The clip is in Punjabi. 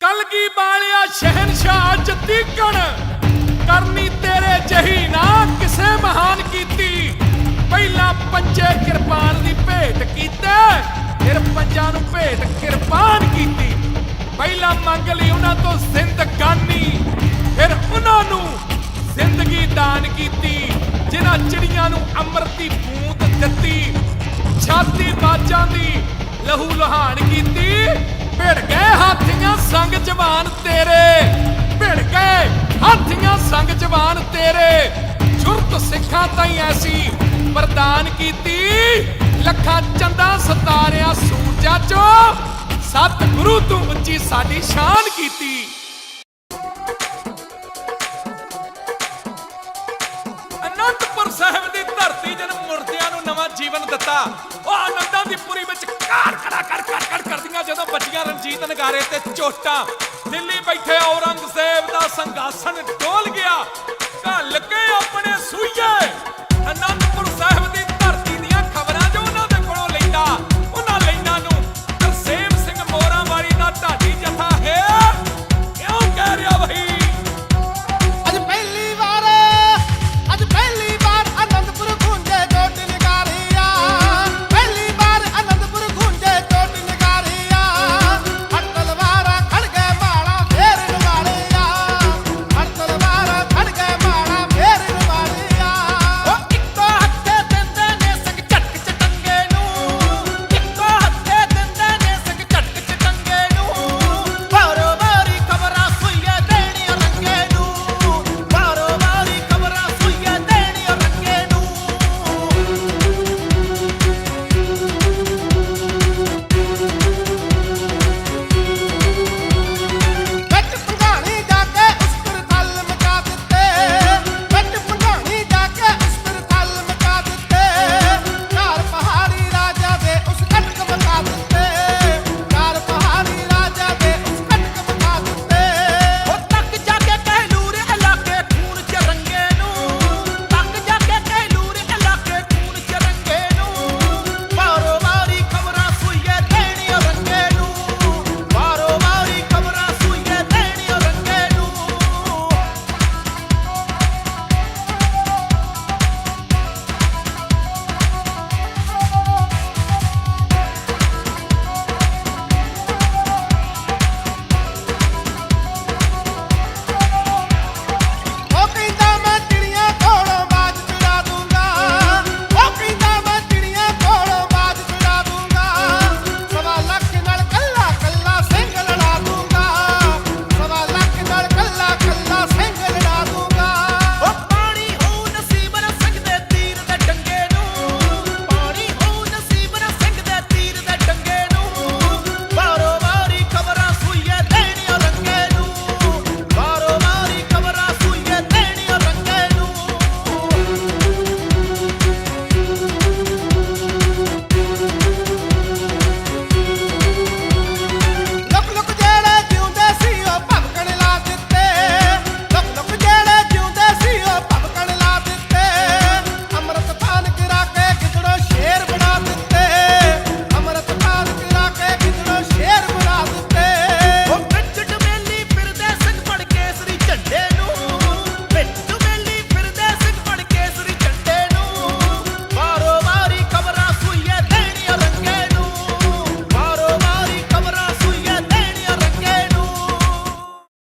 ਕਲਗੀ ਬਾਲਿਆ ਸ਼ਹਿਨशाह ਜੱਦੀਕਣ ਕਰਨੀ ਤੇਰੇ ਜਹੀ ਨਾ, ਕਿਸੇ ਮਹਾਨ ਕੀਤੀ। ਪਹਿਲਾਂ ਪੰਜੇ ਕਿਰਪਾਨ ਦੀ ਭੇਟ ਕੀਤੇ, ਫਿਰ ਪੰਜਾਂ ਨੂੰ ਭੇਟ ਕਿਰਪਾਨ ਕੀਤੀ। ਪਹਿਲਾਂ ਮੰਗ ਲਈ ਉਹਨਾਂ ਤੋਂ ਜ਼ਿੰਦਗਾਨੀ ਫਿਰ ਉਹਨਾਂ ਨੂੰ ਜ਼ਿੰਦਗੀ ਦਾਨ ਕੀਤੀ, ਜਿਨ੍ਹਾਂ ਚਿੜੀਆਂ ਨੂੰ ਅੰਮ੍ਰਿਤ ਦੀ ਬੂੰਦ ਦਿੱਤੀ। ਛਾਤੀ ਬਾਜਾਂ ਦੀ ਲਹੂ ਲੁਹਾਨ ਕੀਤੀ। ਭਿੜ ਗਏ ਹਾਥੀਆਂ ਸੰਗ ਜਵਾਨ ਤੇਰੇ। ਭਿੜ ਗਏ ਹਾਥੀਆਂ ਸੰਗ ਜਵਾਨ ਤੇਰੇ। ਜੁਰਤ ਸਿੱਖਾਂ ਤਾਈਂ ਐਸੀ ਪ੍ਰਦਾਨ ਕੀਤੀ। ਲੱਖਾਂ ਚੰਦਾ ਸਤਾਰਿਆ ਸੂਰਜਾਂ ਚੋਂ ਸਤ ਗੁਰੂ ਤੂੰ ਉੱਚੀ ਸਾਡੀ ਸ਼ਾਨ ਕੀਤੀ। ਅਨੰਦਪੁਰ ਸਾਹਿਬ ਦੀ ਧਰਤੀ ਜਨ ਮੁਰਦਿਆਂ ਨੂੰ ਨਵਾਂ ਜੀਵਨ ਦਿੱਤਾ। ਉਹ ਆਨੰਦਾਂ ਦੀ ਪੁਰੀ ਵਿੱਚ ਕਾਰ ਕਰਾ ਕਰ ਕਰ ਕਰ ਕਰਦੀਆਂ ਜਦੋਂ ਬੱਜੀਆਂ ਰਣਜੀਤ ਨਗਾਰੇ ਤੇ ਚੋਟਾ। ਦਿੱਲੀ ਬੈਠੇ ਔਰੰਗਜ਼ੇਬ ਦਾ ਸੰਘਾਸਨ ਡੋਲ ਗਿਆ। ਢਲ ਕੇ ਆਪਣੇ ਸੂਈਏ।